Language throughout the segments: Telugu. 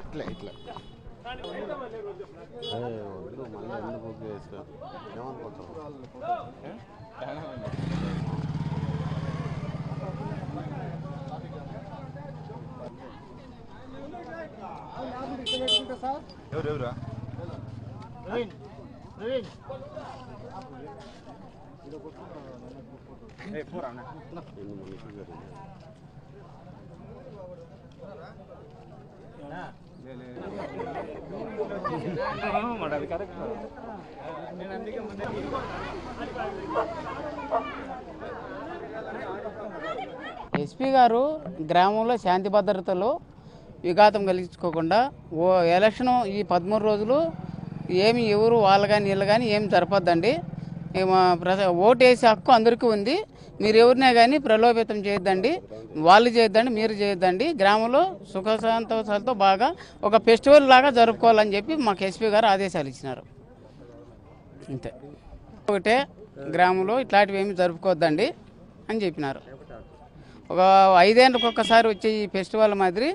ఇట్లా ఇట్లా. వద్దు, మళ్ళీ ఎందుకు బుక్ చేసుకో ఏమనుకుంటావు ఎవరు ఎవరా ఎన్ని మనిషి గారు ఎస్పీ గారు గ్రామంలో శాంతి భద్రతలు విఘాతం కలిగించుకోకుండా ఓ ఎలక్షన్ ఈ పదమూడు రోజులు ఏమి ఎవరు వాళ్ళు కానీ వీళ్ళు కానీ ఏం జరపద్దండి. ఓటు వేసే హక్కు అందరికీ ఉంది. మీరు ఎవరినే కానీ ప్రలోభితం చేయొద్దండి. వాళ్ళు చేయొద్దండి మీరు చేయొద్దండి. గ్రామంలో సుఖ సంతోషాలతో బాగా ఒక ఫెస్టివల్ లాగా జరుపుకోవాలని చెప్పి మాకు ఎస్పీ గారు ఆదేశాలు ఇచ్చినారు. అంతే ఒకటే గ్రామంలో ఇట్లాంటివి ఏమి జరుపుకోవద్దండి అని చెప్పినారు. ఒక ఐదేళ్ళకి ఒక్కసారి వచ్చే ఈ ఫెస్టివల్ మాదిరి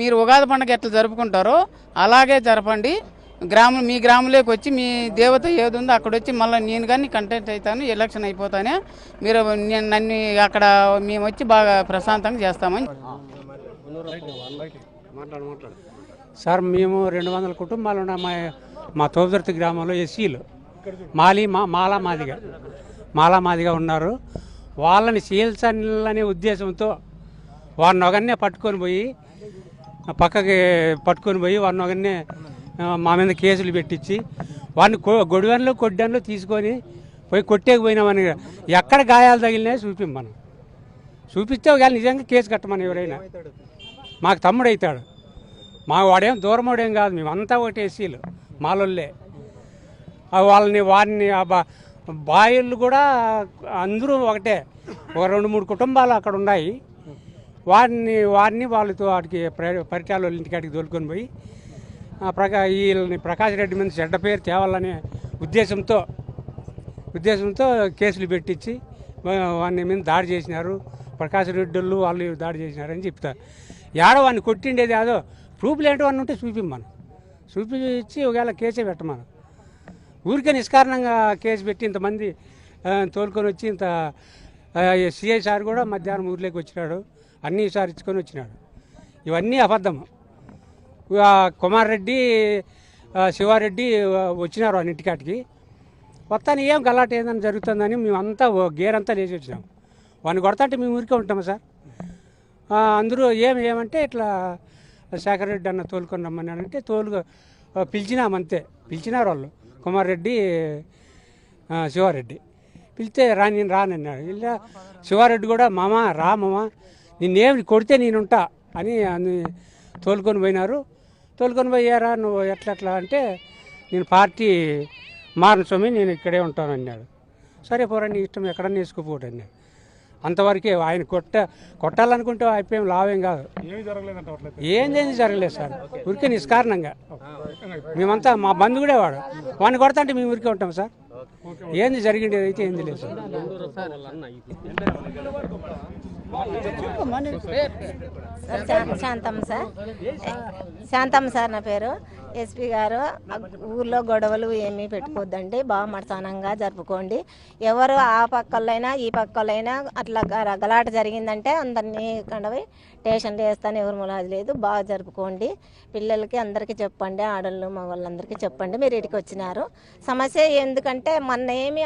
మీరు ఉగాది పండుగ ఎట్లా జరుపుకుంటారో అలాగే జరపండి. గ్రామం మీ గ్రామంలోకి వచ్చి మీ దేవత ఏది ఉందో అక్కడ వచ్చి మళ్ళీ నేను కానీ కంటెంట్ అవుతాను ఎలక్షన్ అయిపోతానే మీరు నేను నన్ను అక్కడ మేము వచ్చి బాగా ప్రశాంతంగా చేస్తామని. సార్ మేము రెండు వందల కుటుంబాలు ఉన్న. మా మా తోబుర్తి గ్రామంలో ఎస్సీలు. మాలి మా మాలా మాదిగా. మాలా మాదిగా ఉన్నారు. వాళ్ళని చీల్చాలనే ఉద్దేశంతో వారిని ఒకనే పట్టుకొని పోయి పక్కకి పట్టుకొని పోయి వారిని ఒకనే మా మీద కేసులు పెట్టించి వాడిని గొడవన్లో కొడ్డాన్లో తీసుకొని పోయి కొట్టేకపోయినామని ఎక్కడ గాయాలు తగిలినాయో చూపిం మనం. చూపిస్తే ఒకవేళ నిజంగా కేసు కట్టమని ఎవరైనా. మాకు తమ్ముడు అవుతాడు మా వాడేం దూరమోడేం కాదు మేమంతా ఒకటి ఎస్సీలు మాలోళ్ళే వాళ్ళని వారిని ఆ బాయిళ్ళు కూడా అందరూ ఒకటే. ఒక రెండు మూడు కుటుంబాలు అక్కడ ఉన్నాయి. వారిని వారిని వాళ్ళతో వాటికి పరిటాల వాళ్ళ ఇంటికాడికి తోలుకొని పోయి ప్రకా వీళ్ళని ప్రకాష్ రెడ్డి మీద చెడ్డ పేరు తేవాలనే ఉద్దేశంతో ఉద్దేశంతో కేసులు పెట్టించి వాడిని మీద దాడి చేసినారు. ప్రకాష్ రెడ్డిళ్ళు వాళ్ళు దాడి చేసినారని చెప్తారు ఏడో వాడిని కొట్టిండేది అదో ప్రూఫ్ ఏంటో అని ఉంటే చూపిమ్మను చూపించి ఒకవేళ కేసే పెట్టమను. ఊరికే నిష్కారణంగా కేసు పెట్టి ఇంతమంది తోలుకొని వచ్చి ఇంత సిఐ సార్ కూడా మధ్యాహ్నం ఊర్లోకి వచ్చినాడు. అన్నీ సార్ ఇచ్చుకొని వచ్చినాడు. ఇవన్నీ అబద్ధము. కుమార్ రెడ్డి శివారెడ్డి వచ్చినారు వాళ్ళ వస్తాను ఏం గలాట ఏదైనా జరుగుతుందని మేమంతా గేర్ అంతా లేచి వచ్చినాం. వాడిని కొడతాంటే మేము ఊరికే ఉంటాము సార్? అందరూ ఏం ఏమంటే ఇట్లా శేఖర్ రెడ్డి అన్న తోలుకొని రమ్మని అంటే తోలు పిలిచినాం పిలిచినామంతే పిలిచినారు వాళ్ళు. కుమార్ రెడ్డి శివారెడ్డి. పిలిస్తే రా నేను రానన్నాడు ఇలా శివారెడ్డి కూడా మామ రా మామ. నిన్నేమి కొడితే నేనుంటా అని అని తోలుకొని పోయినారు. తోలుకొని పోయారా? నువ్వు ఎట్లా ఎట్లా అంటే నేను పార్టీ మారన స్వామి నేను ఇక్కడే ఉంటాను అన్నాడు. సరే పోరా నీ ఇష్టం ఎక్కడన్నా వేసుకోపోడు అన్నాడు. అంతవరకే ఆయన కొట్ట కొట్టాలనుకుంటే అయిపోయాం లావేం కాదు. ఏం చేసి జరగలేదు సార్. ఊరికే నిష్కారణంగా. మేమంతా మా బంధు కూడా వాడు. వాడిని కొడతా అంటే మేము ఊరికే ఉంటాం సార్. ఏంది జరిగిండేది అయితే ఏంది లేదు sir. Shanthamma sir. Shanthamma sir నా పేరు. ఎస్పీ గారు ఊర్లో గొడవలు ఏమీ పెట్టుకోవద్దండి బాగా మడసానంగా జరుపుకోండి. ఎవరు ఆ పక్కలైనా ఈ పక్కలైనా అట్లా రగలాట గలాట జరిగిందంటే అందరినీ కండవి స్టేషన్లో వేస్తాను ఎవరు ములాది లేదు. బాగా జరుపుకోండి. పిల్లలకి అందరికీ చెప్పండి ఆడళ్ళు మగవాళ్ళందరికీ చెప్పండి. మీరు ఇటుకి వచ్చినారు. సమస్య ఎందుకంటే మొన్న ఏమి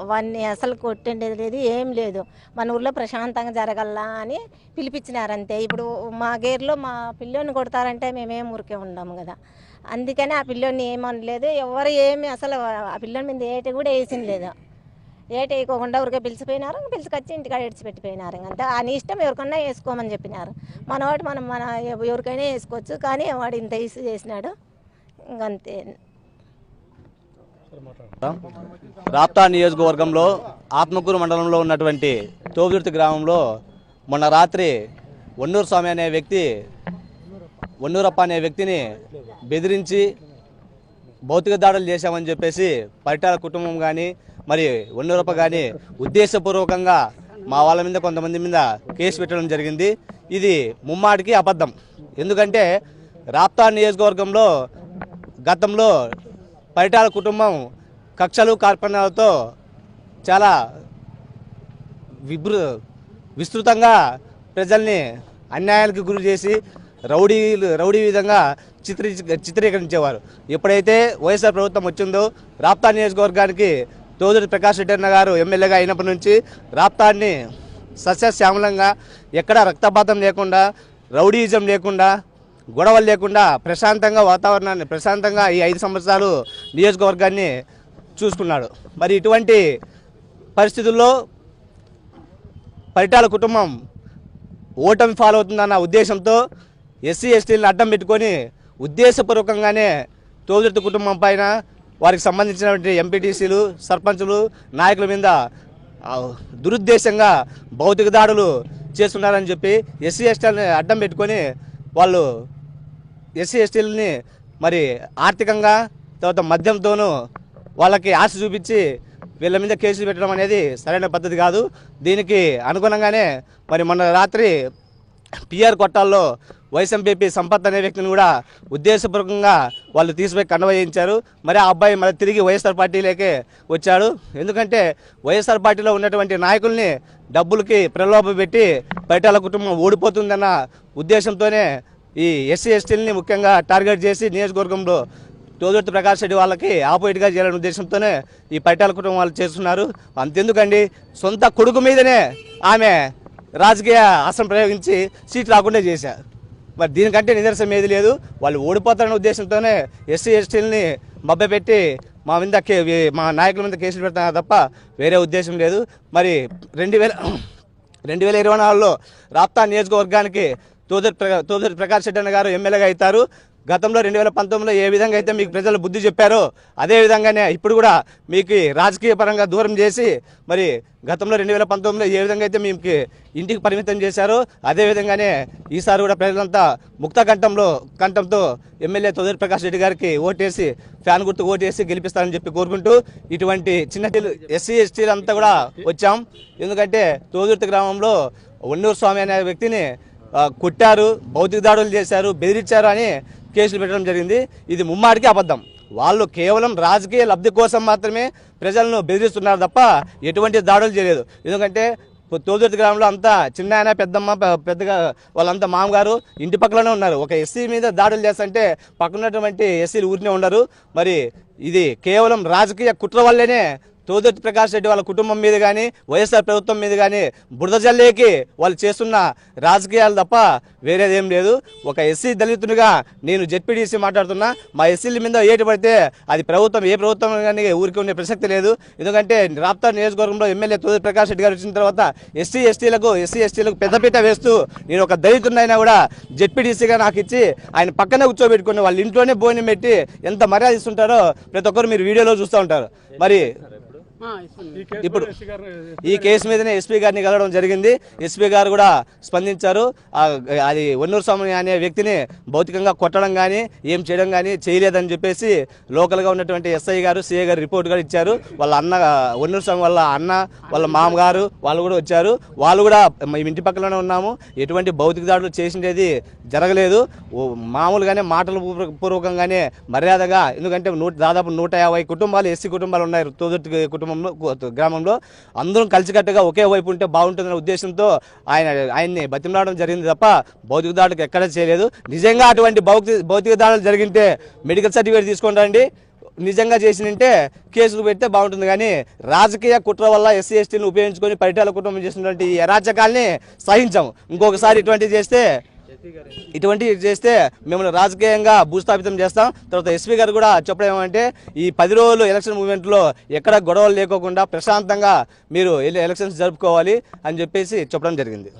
అవన్నీ అసలు కొట్టిండేది లేదు ఏం లేదు. మన ఊర్లో ప్రశాంతంగా జరగల్లా అని పిలిపించినారంతే ఇప్పుడు మా గేర్లో మా పిల్లోని కొడతారంటే మేమేం ఊరికే ఉండాము కదా. అందుకని ఆ పిల్లోని ఏమనలేదు. ఎవరు ఏమి అసలు ఆ పిల్లోని మీద ఏటి కూడా వేసింది లేదు. ఏటి వేయకోకుండా ఊరికే పిలిచిపోయినారు పిలిచికొచ్చి ఇంటికాడ ఇడిచిపెట్టిపోయినారు ఇంకంతే ఆ ఇష్టం ఎవరికన్నా వేసుకోమని చెప్పినారు. మన వాటి మనం మన ఎవరికైనా వేసుకోవచ్చు కానీ వాడు ఇంత ఇసు చేసినాడు ఇంకంతే రాప్తా నియోజకవర్గంలో ఆత్మకూరు మండలంలో ఉన్నటువంటి తోబుర్తి గ్రామంలో మొన్న రాత్రి వన్నూరు స్వామి అనే వ్యక్తి వన్నూరప్ప అనే వ్యక్తిని బెదిరించి భౌతిక దాడులు చేశామని చెప్పేసి పరిటాల కుటుంబం కానీ మరి వన్నూరప్ప కానీ ఉద్దేశపూర్వకంగా మా వాళ్ళ మీద కొంతమంది మీద కేసు పెట్టడం జరిగింది. ఇది ముమ్మాటికి అబద్ధం. ఎందుకంటే రాప్తా నియోజకవర్గంలో గతంలో పరిటాల కుటుంబం కక్షలు కార్పణ్యాలతో చాలా విభృ విస్తృతంగా ప్రజల్ని అన్యాయాలకు గురి చేసి రౌడీలు రౌడీ విధంగా చిత్రీ చిత్రీకరించేవారు. ఎప్పుడైతే వైఎస్ఆర్ ప్రభుత్వం వచ్చిందో రాప్తా నియోజకవర్గానికి తోదుడు ప్రకాష్ రెడ్డి అన్న గారు ఎమ్మెల్యేగా అయినప్పటి నుంచి రాప్తాన్ని సస్యశ్యామలంగా ఎక్కడా రక్తపాతం లేకుండా రౌడీయిజం లేకుండా గొడవలు లేకుండా ప్రశాంతంగా వాతావరణాన్ని ప్రశాంతంగా ఈ ఐదు సంవత్సరాలు నియోజకవర్గాన్ని చూసుకున్నాడు. మరి ఇటువంటి పరిస్థితుల్లో పరిటాల కుటుంబం ఓటమి ఫాలో అవుతుందన్న ఉద్దేశంతో ఎస్సీ ఎస్టీలను అడ్డం పెట్టుకొని ఉద్దేశపూర్వకంగానే తోదుర్తి కుటుంబం పైన వారికి సంబంధించినటువంటి ఎంపీటీసీలు సర్పంచులు నాయకుల మీద దురుద్దేశంగా భౌతిక దాడులు చేస్తున్నారని చెప్పి ఎస్సీ ఎస్టీలని అడ్డం పెట్టుకొని వాళ్ళు ఎస్సీ ఎస్టీలని మరి ఆర్థికంగా తర్వాత మద్యంతోనూ వాళ్ళకి ఆశ చూపించి వీళ్ళ మీద కేసులు పెట్టడం అనేది సరైన పద్ధతి కాదు. దీనికి అనుగుణంగానే మరి మొన్న రాత్రి పిఆర్ కొట్టాల్లో వైఎస్ఎంపీపీ సంపత్ అనే వ్యక్తిని కూడా ఉద్దేశపూర్వకంగా వాళ్ళు తీసిపోయి కన్వయించారు మరి ఆ అబ్బాయి మళ్ళీ తిరిగి వైఎస్ఆర్ పార్టీలోకే వచ్చాడు. ఎందుకంటే వైఎస్ఆర్ పార్టీలో ఉన్నటువంటి నాయకుల్ని డబ్బులకి ప్రలోభ పెట్టి పైటాల కుటుంబం ఓడిపోతుందన్న ఉద్దేశంతోనే ఈ ఎస్సీ ఎస్టీలని ముఖ్యంగా టార్గెట్ చేసి నియోజకవర్గంలో తోదుర్తి ప్రకాష్ రెడ్డి వాళ్ళకి ఆపోజిట్గా చేయాలనే ఉద్దేశంతోనే ఈ పైటాల కుటుంబం వాళ్ళు చేస్తున్నారు. అంతెందుకండి? సొంత కొడుకు మీదనే ఆమె రాజకీయ అస్త్రం ప్రయోగించి సీట్ రాకుండా చేశారు మరి దీనికంటే నిదర్శనం ఏది లేదు. వాళ్ళు ఓడిపోతారనే ఉద్దేశంతోనే ఎస్సీ ఎస్టీలని మభ్యపెట్టి మా మీద మా నాయకుల మీద కేసులు పెడతారు తప్ప వేరే ఉద్దేశం లేదు. మరి రెండు వేల రెండు వేల ఇరవై నాలుగులో రాప్తా నియోజకవర్గానికి తోదరి ప్ర తోదరి ప్రకాష్ రెడ్డి అన్న గారు ఎమ్మెల్యేగా అవుతారు. గతంలో రెండు వేల పంతొమ్మిదిలో ఏ విధంగా అయితే మీకు ప్రజలు బుద్ధి చెప్పారో అదే విధంగానే ఇప్పుడు కూడా మీకు రాజకీయ పరంగా దూరం చేసి మరి గతంలో రెండు వేల పంతొమ్మిదిలో ఏ విధంగా అయితే మీకు ఇంటికి పరిమితం చేశారో అదే విధంగానే ఈసారి కూడా ప్రజలంతా ముక్త కంఠంలో కంఠంతో ఎమ్మెల్యే తొదరి ప్రకాష్ రెడ్డి గారికి ఓటేసి ఫ్యాన్ గుర్తు ఓటేసి గెలిపిస్తారని చెప్పి కోరుకుంటూ ఇటువంటి చిన్న ఎస్సీ ఎస్టీలు అంతా కూడా వచ్చాం. ఎందుకంటే తోదుర్తి గ్రామంలో ఉన్నూరు స్వామి అనే వ్యక్తిని కొట్టారు భౌతిక దాడులు చేశారు బెదిరించారు అని కేసులు పెట్టడం జరిగింది. ఇది ముమ్మాడికి అబద్ధం. వాళ్ళు కేవలం రాజకీయ లబ్ధి కోసం మాత్రమే ప్రజలను బెదిరిస్తున్నారు తప్ప ఎటువంటి దాడులు చేయలేదు. ఎందుకంటే తోదుర్తి గ్రామంలో అంతా చిన్న ఆయన పెద్దమ్మ పెద్దగా వాళ్ళంతా మామగారు ఇంటి పక్కలోనే ఉన్నారు. ఒక ఎస్సీ మీద దాడులు చేస్తుంటే పక్కనటువంటి ఎస్సీలు ఊరినే ఉండరు. మరి ఇది కేవలం రాజకీయ కుట్ర వల్లేనే తోదొట్టి ప్రకాష్ రెడ్డి వాళ్ళ కుటుంబం మీద కానీ వైఎస్ఆర్ ప్రభుత్వం మీద కానీ బురద జల్లేకి వాళ్ళు చేస్తున్న రాజకీయాలు తప్ప వేరేదేం లేదు. ఒక ఎస్సీ దళితునిగా నేను జెడ్పీడీసీ మాట్లాడుతున్నా. మా ఎస్సీల మీద ఏటి పడితే అది ప్రభుత్వం ఏ ప్రభుత్వం కానీ ఊరికి ఉండే ప్రసక్తి లేదు. ఎందుకంటే రాప్తా నియోజకవర్గంలో ఎమ్మెల్యే తోదరి ప్రకాష్ రెడ్డి గారు వచ్చిన తర్వాత ఎస్సీ ఎస్టీలకు ఎస్సీ ఎస్టీలకు పెద్దపీట వేస్తూ నేను ఒక దళితున్నైనా కూడా జెడ్పీడీసీగా నాకు ఇచ్చి ఆయన పక్కనే కూర్చోబెట్టుకుని వాళ్ళ ఇంట్లోనే భోజనం పెట్టి ఎంత మర్యాద ఇస్తుంటారో ప్రతి ఒక్కరు మీరు వీడియోలో చూస్తూ ఉంటారు. మరి ఇప్పుడు ఈ కేసు మీదనే ఎస్పీ గారిని కలవడం జరిగింది. ఎస్పీ గారు కూడా స్పందించారు. అది వన్నూరు స్వామి అనే వ్యక్తిని భౌతికంగా కొట్టడం కానీ ఏం చేయడం కానీ చేయలేదని చెప్పేసి లోకల్గా ఉన్నటువంటి ఎస్ఐ గారు సిఐ గారు రిపోర్ట్ కూడా ఇచ్చారు. వాళ్ళ అన్న వన్నూరు స్వామి వాళ్ళ అన్న వాళ్ళ మామగారు వాళ్ళు కూడా వచ్చారు. వాళ్ళు కూడా మేము ఇంటి పక్కలోనే ఉన్నాము. ఎటువంటి భౌతిక దాడులు చేసిండేది జరగలేదు. మామూలుగానే మాటల పూర్వ- పూర్వకంగానే మర్యాదగా ఎందుకంటే నూట దాదాపు నూట యాభై కుటుంబాలు ఎస్సీ కుటుంబాలు ఉన్నాయి. తోదొట్టి కుటుంబంలో గ్రామంలో అందరం కలిసికట్టుగా ఒకే వైపు ఉంటే బాగుంటుందనే ఉద్దేశంతో ఆయన ఆయన్ని బతిమలాడడం జరిగింది తప్ప భౌతిక దాడులకు ఎక్కడ చేయలేదు. నిజంగా అటువంటి భౌతిక భౌతిక దాడులు జరిగింటే మెడికల్ సర్టిఫికేట్ తీసుకొని రండి. నిజంగా చేసినంటే కేసులు పెడితే బాగుంటుంది కానీ రాజకీయ కుట్ర వల్ల ఎస్సీ ఎస్టీని ఉపయోగించుకొని పరిటాల కుటుంబం చేసినటువంటి ఈ అరాచకాల్ని సహించాము ఇంకొకసారి ఇటువంటివి చేస్తే ఇటువంటివి చేస్తే మిమ్మల్ని రాజకీయంగా భూస్థాపితం చేస్తాం. తర్వాత ఎస్పీ గారు కూడా చెప్పడం ఏమంటే ఈ పది రోజులు ఎలక్షన్ మూవ్మెంట్లో ఎక్కడ గొడవలు లేకోకుండా ప్రశాంతంగా మీరు వెళ్ళి ఎలక్షన్స్ జరుపుకోవాలి అని చెప్పేసి చెప్పడం జరిగింది.